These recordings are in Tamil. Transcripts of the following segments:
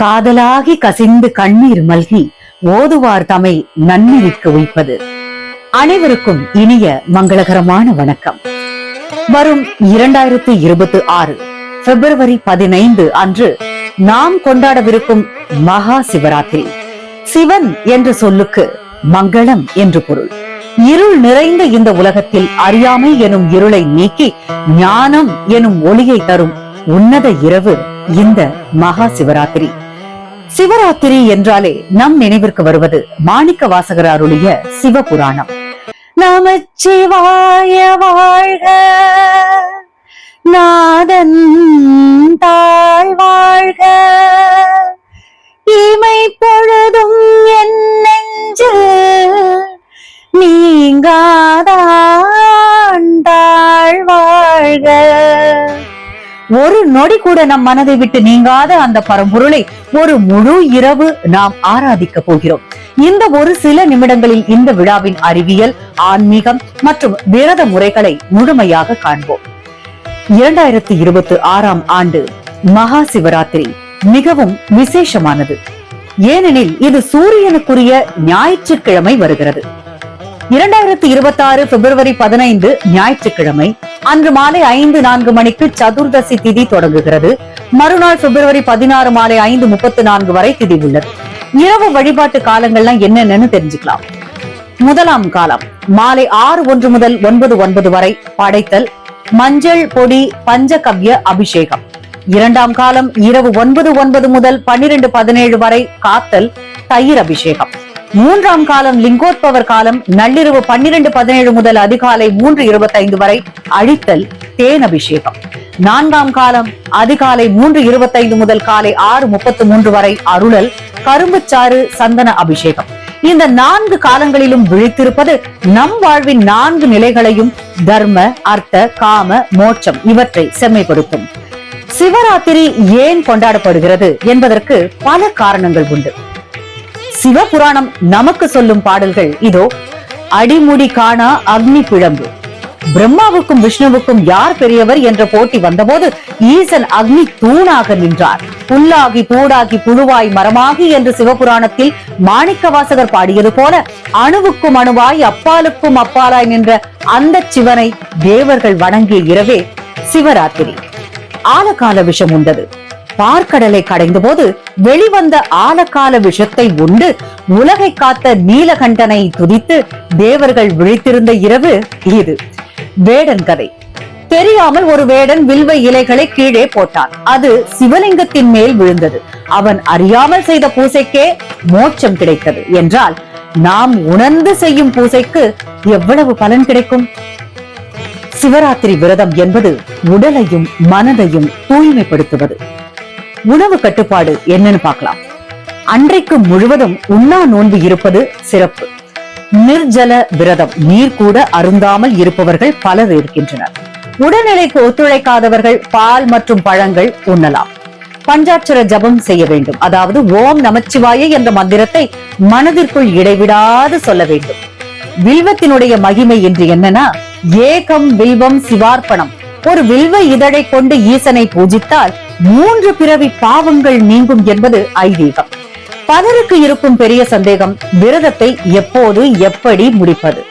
காதலாகி கசிந்து கண்ணீர் மல்கி ஓதுவார் தமை நன்னிருக்கு வைப்பது அனைவருக்கும் இனிய மங்களகரமான வணக்கம். வரும் இரண்டாயிரத்தி இருபத்தி ஆறு பிப்ரவரி பதினைந்து அன்று நாம் கொண்டாடவிருக்கும் மகா சிவராத்திரி. சிவன் என்ற சொல்லுக்கு மங்களம் என்று பொருள். இருள் நிறைந்த இந்த உலகத்தில் அறியாமை எனும் இருளை நீக்கி ஞானம் எனும் ஒளியை தரும் உன்னத இரவு இந்த மகா சிவராத்திரி. சிவராத்திரி என்றாலே நம் நினைவிற்கு வருவது மாணிக்க வாசகர் அருளிய சிவபுராணம். நமச்சிவாய வாழ்க. நாதன் தாழ் வாழ்க. இமை பொழுதும் என் நெஞ்சு நீங்காதாண்டாள் வாழ்க. ஒரு நொடி கூட நம் மனதை விட்டு நீங்காத அந்த பரம்பொருளை ஒரு முழு இரவு நாம் ஆராதிக்க போகிறோம். இந்த ஒரு சில நிமிடங்களில் இந்த விழாவின் அறிவியல் ஆன்மீகம் மற்றும் விரத முறைகளை முழுமையாக காண்போம். இரண்டாயிரத்தி இருபத்தி ஆறாம் ஆண்டு மகா சிவராத்திரி மிகவும் விசேஷமானது. ஏனெனில் இது சூரியனுக்குரிய ஞாயிற்றுக்கிழமை வருகிறது. இரண்டாயிரத்தி இருபத்தி ஆறு பிப்ரவரி பதினைந்து ஞாயிற்றுக்கிழமை அன்று மாலை ஐந்து நான்கு மணிக்கு சதுர்தசி திதி தொடங்குகிறது. மறுநாள் பிப்ரவரி பதினாறு மாலை ஐந்து முப்பத்தி நான்கு வரை திதி உள்ளது. இரவு வழிபாட்டு காலங்கள்லாம் என்னென்னு தெரிஞ்சுக்கலாம். முதலாம் காலம் மாலை ஆறு ஒன்று முதல் ஒன்பது ஒன்பது வரை படைத்தல் மஞ்சள் பொடி பஞ்சகவ்ய அபிஷேகம். இரண்டாம் காலம் இரவு ஒன்பது ஒன்பது முதல் பன்னிரண்டு பதினேழு வரை காத்தல் தயிர் அபிஷேகம். மூன்றாம் காலம் லிங்கோத்பவர் காலம் நள்ளிரவு பன்னிரண்டு பதினேழு முதல் அதிகாலை மூன்று இருபத்தைந்து வரை அழித்தல் தேன் அபிஷேகம் நான்காம் காலம் அதிகாலை மூன்று இருபத்தைந்து முதல் காலை ஆறு முப்பத்து மூன்று வரை அருளல் கரும்புச்சாறு சந்தன அபிஷேகம். இந்த நான்கு காலங்களிலும் விழித்திருப்பது நம் வாழ்வின் நான்கு நிலைகளையும் தர்ம அர்த்த காம மோட்சம் இவற்றை செம்மைப்படுத்தும். சிவராத்திரி ஏன் கொண்டாடப்படுகிறது என்பதற்கு பல காரணங்கள் உண்டு. சிவபுராணம் நமக்கு சொல்லும் பாடல்கள் இதோ. அடிமுடி காணா அக்னி பிழம்பு. பிரம்மாவுக்கும் விஷ்ணுவுக்கும் யார் பெரியவர் என்ற போட்டி வந்தபோது ஈசன் அக்னி தூணாக நின்றார். புல்லாகி பூடாகி புழுவாய் மரமாகி என்று சிவபுராணத்தில் மாணிக்கவாசகர் பாடியது போல அணுவுக்கும் அணுவாய் அப்பாலுக்கும் அப்பாலாய் நின்ற அந்த சிவனை தேவர்கள் வணங்கிய இரவே சிவராத்திரி. ஆலகால விஷம் உண்டது. பார்க்கடலை கடைந்த போது வெளிவந்த ஆலகால விஷத்தை உண்டு. உலகை காத்த நீலகண்டனை துதித்து தேவர்கள் விழித்திருந்த இரவு இது. வேடன் கதை. தெரியாமல் ஒரு வேடன் வில்வ இலைகளை கீழே போட்டான். அது சிவலிங்கத்தின் மேல் விழுந்தது. அவன் அறியாமல் செய்த பூசைக்கே மோட்சம் கிடைத்தது என்றால் நாம் உணர்ந்து செய்யும் பூசைக்கு எவ்வளவு பலன் கிடைக்கும்? சிவராத்திரி விரதம் என்பது உடலையும் மனதையும் தூய்மைப்படுத்துவது. உணவு கட்டுப்பாடு என்னன்னு பார்க்கலாம். அன்றைக்கு முழுவதும் உண்ணா நோன்பு இருப்பது சிறப்பு. நிர்ஜல விரதம் நீர் கூட அருந்தாமல் இருப்பவர்கள் பலர் இருக்கின்றனர். உடல்நிலைக்கு ஒத்துழைக்காதவர்கள் பால் மற்றும் பழங்கள் உண்ணலாம். பஞ்சாட்சர ஜபம் செய்ய வேண்டும். அதாவது ஓம் நமச்சிவாய என்ற மந்திரத்தை மனதிற்குள் இடைவிடாது சொல்ல வேண்டும். வில்வத்தினுடைய மகிமை என்று என்னன்னா ஏகம் வில்வம் சிவார்ப்பணம். ஒரு வில்வ இதழை கொண்டு ஈசனை பூஜித்தால் மூன்று பிறவி பாவங்கள் நீங்கும் என்பது ஐதீகம். பலருக்கு இருக்கும் பெரிய சந்தேகம் விரதத்தை எப்போது எப்படி முடிப்பது?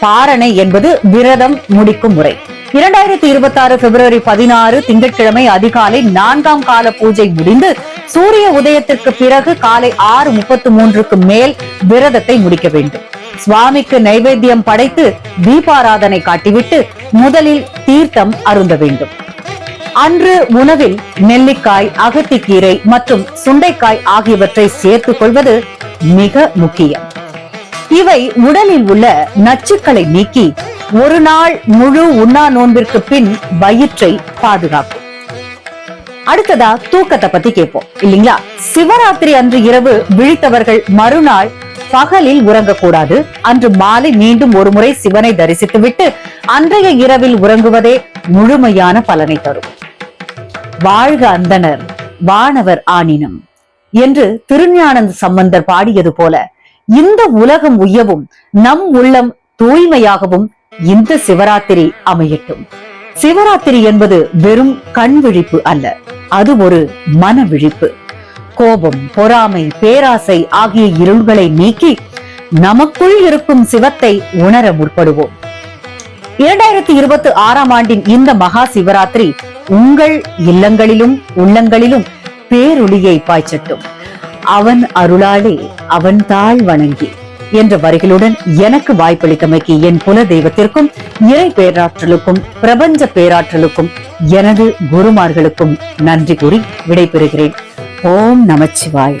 பாரணை என்பது விரதம் முடிக்கும் முறை. இரண்டாயிரத்தி இருபத்தி ஆறு பிப்ரவரி பதினாறு திங்கட்கிழமை அதிகாலை நான்காம் கால பூஜை முடிந்து சூரிய உதயத்திற்கு பிறகு காலை ஆறு முப்பத்து மூன்றுக்கு மேல் விரதத்தை முடிக்க வேண்டும். சுவாமிக்கு நைவேத்தியம் படைத்து தீபாராதனை காட்டிவிட்டு முதலில் தீர்த்தம் அருந்த வேண்டும். அன்று உணவில் நெல்லிக்காய் அகத்திக்கீரை மற்றும் சுண்டைக்காய் ஆகியவற்றை சேர்த்துக் கொள்வது மிக முக்கியம். இவை உடலில் உள்ள நச்சுக்களை நீக்கி ஒரு நாள் முழு உண்ணா நோன்பிற்கு பின் வயிற்றை பாதுகாக்கும். அடுத்ததா தூக்கத்தை பத்தி கேட்போம் இல்லைங்களா? சிவராத்திரி அன்று இரவு விழித்தவர்கள் மறுநாள் பகலில் உறங்கக்கூடாது. அன்று மாலை மீண்டும் ஒருமுறை சிவனை தரிசித்து விட்டு அன்றைய இரவில் உறங்குவதே முழுமையான பலனை தரும். வாழ்க அந்தனர் வானவர் ஆணினம் என்று திருஞானந்த சம்பந்தர் பாடியது போல இந்த உலகம் உய்யவும் நம் உள்ளம் தூய்மையாகவும் இந்த சிவராத்திரி அமையட்டும். சிவராத்திரி என்பது வெறும் கண் விழிப்பு அல்ல அது ஒரு மன விழிப்பு. கோபம் பொறாமை பேராசை ஆகிய இருள்களை நீக்கி நமக்குள் இருக்கும் சிவத்தை உணர முற்படுவோம். இரண்டாயிரத்தி இருபத்தி ஆறாம் ஆண்டின் இந்த மகா சிவராத்திரி உங்கள் இல்லங்களிலும் உள்ளங்களிலும் பேரொளியை பாய்ச்சட்டும். அவன் அருளாலே அவன் தாழ் வணங்கி. என்ற வரிகளுடன் எனக்கு வாய்ப்பளித்தமைக்கு என் குல தெய்வத்திற்கும் இறை பேராற்றலுக்கும் பிரபஞ்ச பேராற்றலுக்கும் எனது குருமார்களுக்கும் நன்றி கூறி விடைபெறுகிறேன். ஓம் நமச்சிவாய்